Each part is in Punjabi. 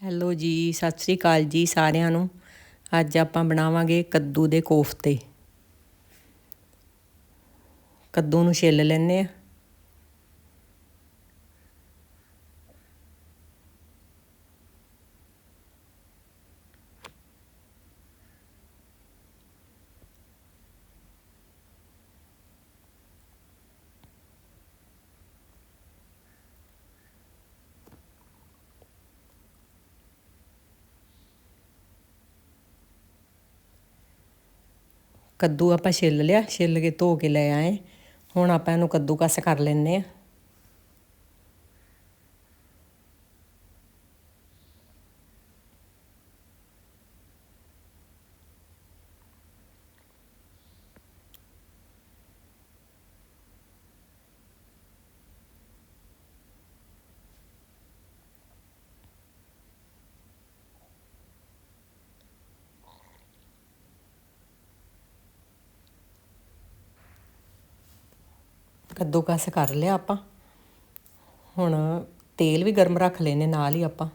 ਹੈਲੋ ਜੀ, ਸਤਿ ਸ੍ਰੀ ਅਕਾਲ ਜੀ ਸਾਰਿਆਂ ਨੂੰ। ਅੱਜ ਆਪਾਂ ਬਣਾਵਾਂਗੇ ਕੱਦੂ ਦੇ ਕੋਫਤੇ। ਕੱਦੂ ਨੂੰ ਛਿੱਲ ਲੈਂਦੇ ਆ। ਕੱਦੂ ਆਪਾਂ ਛਿੱਲ ਲਿਆ, ਛਿੱਲ ਕੇ ਧੋ ਕੇ ਲੈ ਆਏ। ਹੁਣ ਆਪਾਂ ਇਹਨੂੰ ਕੱਦੂਕਸ ਕਰ ਲੈਨੇ ਆ ਕੱਦੂਕਸ ਕਰ ਲਿਆ ਆਪਾਂ। ਹੁਣ ਤੇਲ ਵੀ ਗਰਮ ਰੱਖ ਲੈਨੇ ਨਾਲ ਹੀ ਆਪਾਂ।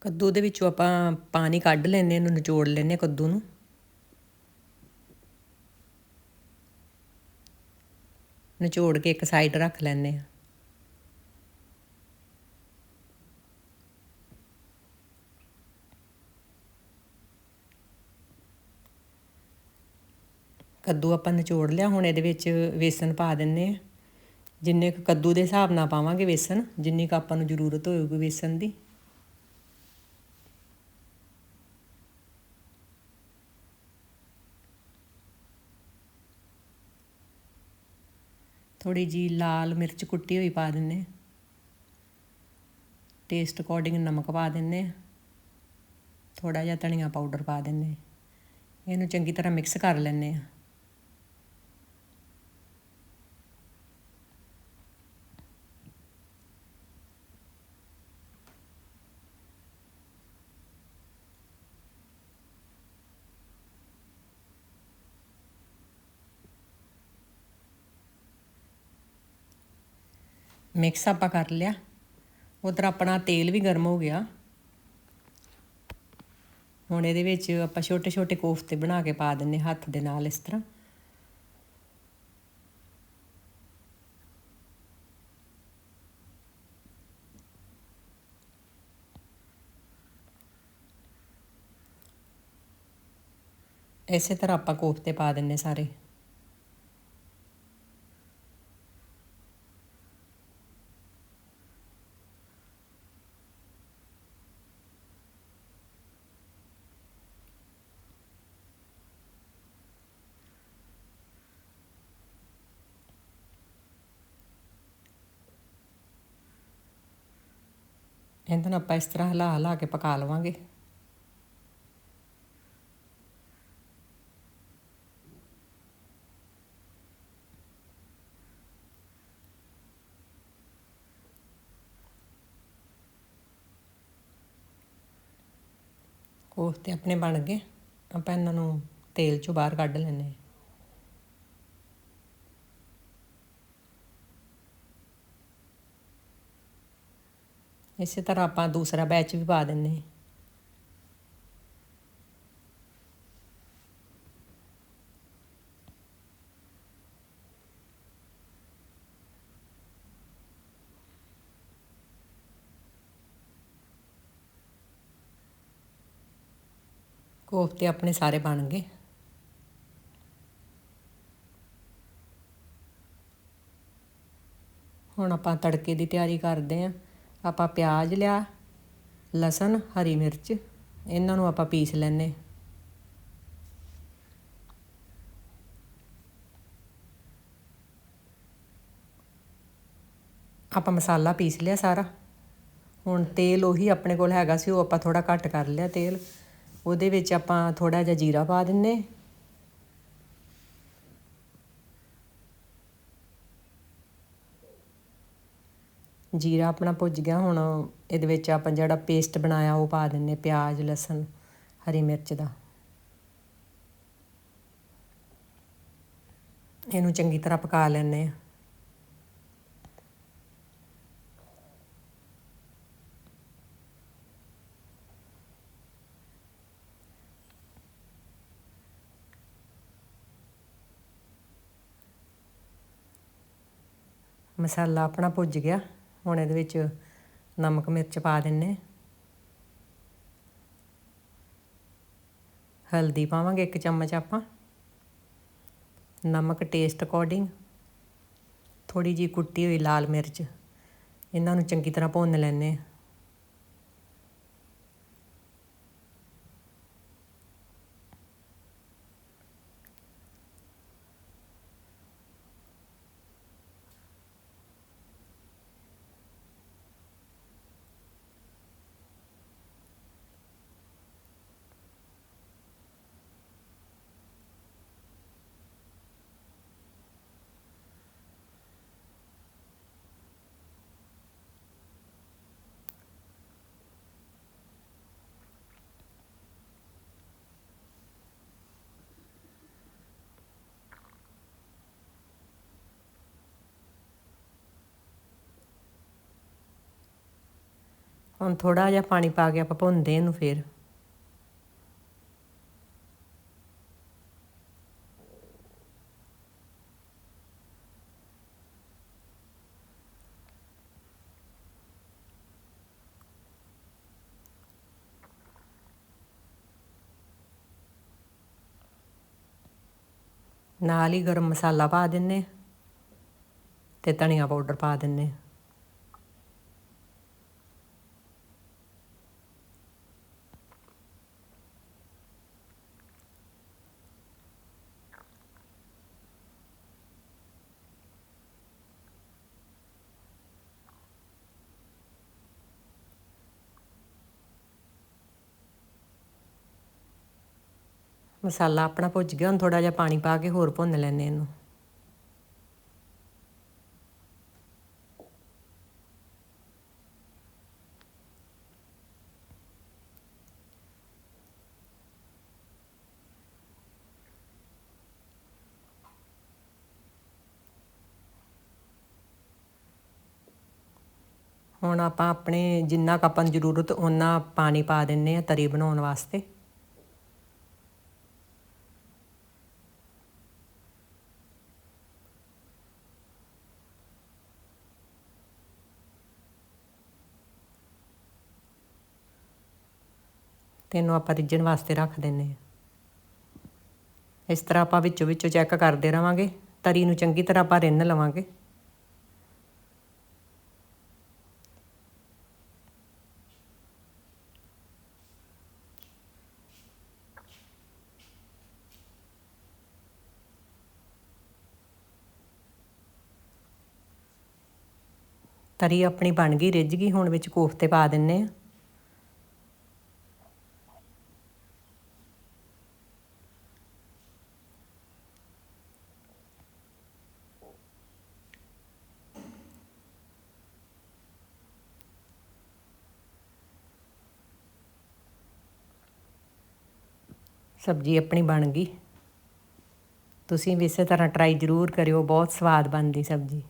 ਕੱਦੂ ਦੇ ਵਿੱਚੋਂ ਆਪਾਂ ਪਾਣੀ ਕੱਢ ਲੈਨੇ ਇਹਨੂੰ ਨਿਚੋੜ ਲੈਨੇ ਕੱਦੂ ਨੂੰ। ਨਿਚੋੜ ਕੇ ਇੱਕ ਸਾਈਡ ਰੱਖ ਲੈਨੇ ਆ। ਕੱਦੂ ਆਪਾਂ ਨਿਚੋੜ ਲਿਆ, ਹੁਣ ਇਹਦੇ ਵਿੱਚ ਵੇਸਣ ਪਾ ਦਿੰਨੇ ਆ ਜਿੰਨੇ ਕੁ ਕੱਦੂ ਦੇ ਹਿਸਾਬ ਨਾਲ ਪਾਵਾਂਗੇ ਵੇਸਣ, ਜਿੰਨੀ ਕੁ ਆਪਾਂ ਨੂੰ ਜ਼ਰੂਰਤ ਹੋਏਗੀ ਵੇਸਣ ਦੀ। ਥੋੜੀ ਜੀ ਲਾਲ ਮਿਰਚ ਕੁੱਟੀ ਹੋਈ ਪਾ ਦਿੰਨੇ ਟੇਸਟ ਅਕੋਰਡਿੰਗ ਨਮਕ ਪਾ ਦਿੰਨੇ ਥੋੜਾ ਜਿਹਾ ਧਨੀਆ ਪਾਊਡਰ ਪਾ ਦਿੰਨੇ ਇਹਨੂੰ ਚੰਗੀ ਤਰ੍ਹਾਂ ਮਿਕਸ ਕਰ ਲੈਂਦੇ ਆ ਮਿਕਸ ਆਪਾਂ ਕਰ ਲਿਆ। ਉਧਰ ਆਪਣਾ ਤੇਲ ਵੀ ਗਰਮ ਹੋ ਗਿਆ। ਹੁਣ ਇਹਦੇ ਵਿੱਚ ਆਪਾਂ ਛੋਟੇ ਛੋਟੇ ਕੋਫਤੇ ਬਣਾ ਕੇ ਪਾ ਦਿੰਨੇ ਹੱਥ ਦੇ ਨਾਲ ਇਸ ਤਰ੍ਹਾਂ। ਇਸੇ ਤਰ੍ਹਾਂ ਆਪਾਂ ਕੋਫਤੇ ਪਾ ਦਿੰਨੇ ਸਾਰੇ। ਇਹਨਾਂ ਨੂੰ ਆਪਾਂ ਇਸ ਤਰ੍ਹਾਂ ਹਿਲਾ ਹਿਲਾ ਕੇ ਪਕਾ ਲਵਾਂਗੇ। ਉਹ ਕੋਫਤੇ ਆਪਣੇ ਬਣ ਗਏ। ਆਪਾਂ ਇਹਨਾਂ ਨੂੰ ਤੇਲ ਚੋਂ ਬਾਹਰ ਕੱਢ ਲੈਣੇ ਇਸੇ ਤਰ੍ਹਾਂ ਆਪਾਂ ਦੂਸਰਾ ਬੈਚ ਵੀ ਪਾ ਦਿੰਨੇ ਕੋਫਤੇ ਆਪਣੇ ਸਾਰੇ ਬਣ ਗਏ। ਹੁਣ ਆਪਾਂ ਤੜਕੇ ਦੀ ਤਿਆਰੀ ਕਰਦੇ ਆਂ ਆਪਾਂ ਪਿਆਜ਼ ਲਿਆ, ਲਸਣ, ਹਰੀ ਮਿਰਚ, ਇਹਨਾਂ ਨੂੰ ਆਪਾਂ ਪੀਸ ਲੈਨੇ ਆਪਾਂ ਮਸਾਲਾ ਪੀਸ ਲਿਆ ਸਾਰਾ। ਹੁਣ ਤੇਲ ਉਹੀ ਆਪਣੇ ਕੋਲ ਹੈਗਾ ਸੀ, ਉਹ ਆਪਾਂ ਥੋੜਾ ਘੱਟ ਕਰ ਲਿਆ ਤੇਲ। ਉਹਦੇ ਵਿੱਚ ਆਪਾਂ ਥੋੜਾ ਜਿਹਾ ਜੀਰਾ ਪਾ ਦਿੰਨੇ ਜੀਰਾ ਆਪਣਾ ਭੁੱਜ ਗਿਆ, ਹੁਣ ਇਹਦੇ ਵਿੱਚ ਆਪਾਂ ਜਿਹੜਾ ਪੇਸਟ ਬਣਾਇਆ ਉਹ ਪਾ ਦਿੰਨੇ ਪਿਆਜ਼, ਲਸਣ, ਹਰੀ ਮਿਰਚ ਦਾ। ਇਹਨੂੰ ਚੰਗੀ ਤਰ੍ਹਾਂ ਪਕਾ ਲੈਣੇ ਆ ਮਸਾਲਾ ਆਪਣਾ ਭੁੱਜ ਗਿਆ। ਹੁਣ ਇਹਦੇ ਵਿੱਚ ਨਮਕ ਮਿਰਚ ਪਾ ਦਿੰਨੇ ਹਲਦੀ ਪਾਵਾਂਗੇ ਇੱਕ ਚਮਚ ਆਪਾਂ। ਨਮਕ ਟੇਸਟ ਅਕੋਰਡਿੰਗ ਥੋੜੀ ਜੀ ਕੁੱਟੀ ਹੋਈ ਲਾਲ ਮਿਰਚ। ਇਹਨਾਂ ਨੂੰ ਚੰਗੀ ਤਰ੍ਹਾਂ ਭੁੰਨ ਲੈਣੇ ਹੁਣ ਥੋੜਾ ਜਿਹਾ ਪਾਣੀ ਪਾ ਕੇ ਆਪਾਂ ਭੁੰਨਦੇ ਇਹਨੂੰ ਫੇਰ। ਨਾਲ ਹੀ ਗਰਮ ਮਸਾਲਾ ਪਾ ਦਿੰਨੇ ਤੇ ਧਨੀਆ ਪਾਊਡਰ ਪਾ ਦਿੰਨੇ ਮਸਾਲਾ ਆਪਣਾ ਭੁੱਜ ਗਿਆ, ਹੁਣ ਥੋੜਾ ਜਿਹਾ ਪਾਣੀ ਪਾ ਕੇ ਹੋਰ ਭੁੰਨ ਲੈਣੇ ਇਹਨੂੰ। ਹੁਣ ਆਪਾਂ ਆਪਣੇ ਜਿੰਨਾ ਕੁ ਆਪਾਂ ਨੂੰ ਜ਼ਰੂਰਤ ਉਹਨਾਂ ਪਾਣੀ ਪਾ ਦਿੰਨੇ ਆ ਤਰੀ ਬਣਾਉਣ ਵਾਸਤੇ। ਤੈਨੂੰ ਆਪਾਂ ਰਿੱਝਣ ਵਾਸਤੇ ਰੱਖ ਦਿੰਨੇ ਆ ਇਸ ਤਰ੍ਹਾਂ ਆਪਾਂ ਵਿੱਚੋਂ ਵਿੱਚੋਂ ਚੈੱਕ ਕਰਦੇ ਰਵਾਂਗੇ, ਤਰੀ ਨੂੰ ਚੰਗੀ ਤਰ੍ਹਾਂ ਆਪਾਂ ਰਿੰਨ ਲਵਾਂਗੇ। ਤਰੀ ਆਪਣੀ ਬਣ ਗਈ, ਰਿੱਝ ਗਈ, ਹੁਣ ਵਿੱਚ ਕੋਫਤੇ ਪਾ ਦਿੰਨੇ ਆ ਸਬਜ਼ੀ ਆਪਣੀ ਬਣ ਗਈ। ਤੁਸੀਂ ਵੀ ਇਸੇ ਤਰ੍ਹਾਂ ਟਰਾਈ ਜ਼ਰੂਰ ਕਰਿਓ, ਬਹੁਤ ਸਵਾਦ ਬਣਦੀ ਸਬਜ਼ੀ।